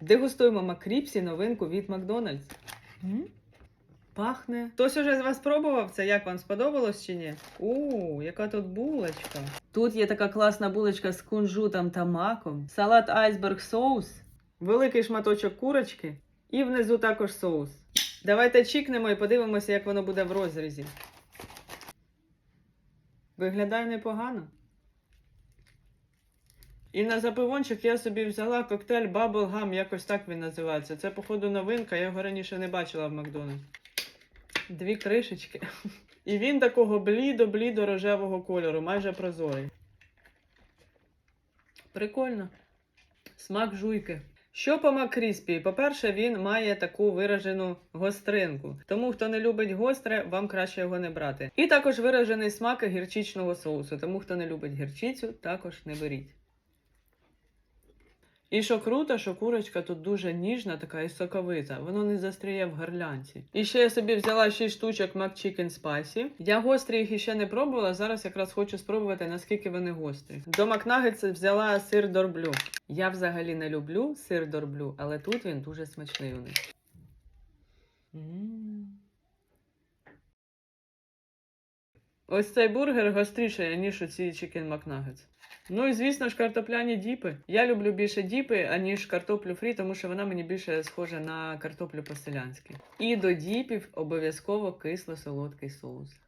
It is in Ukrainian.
Дегустуємо Макріпсі новинку від Макдональдс. М? Пахне. Хтось уже з вас пробував це? Як вам сподобалось чи ні? У, яка тут булочка. Тут є така класна булочка з кунжутом та маком, салат айсберг соус, великий шматочок курочки і внизу також соус. Давайте чікнемо і подивимося, як воно буде в розрізі. Виглядає непогано. І на запивончик я собі взяла коктейль Bubble Gum, якось так він називається. Це, походу, новинка, я його раніше не бачила в Макдональдс. Дві кришечки. І він такого блідо-блідо рожевого кольору, майже прозорий. Прикольно. Смак жуйки. Що по Макріспі? По-перше, він має таку виражену гостринку. Тому, хто не любить гостре, вам краще його не брати. І також виражений смак гірчичного соусу. Тому, хто не любить гірчицю, також не беріть. І що круто, що курочка тут дуже ніжна, така і соковита, воно не застряє в горлянці. І ще я собі взяла 6 штучок McChicken Spicy. Я гострі їх іще не пробувала. Зараз якраз хочу спробувати, наскільки вони гострі. До Макнагетс взяла сир дорблю. Я взагалі не люблю сир дорблю, але тут він дуже смачний у них. Ось цей бургер гостріший, ніж оці Chicken McNuggets. Ну і звісно ж, картопляні діпи. Я люблю більше діпи, аніж картоплю фрі, тому що вона мені більше схожа на картоплю по-селянськи. І до діпів обов'язково кисло-солодкий соус.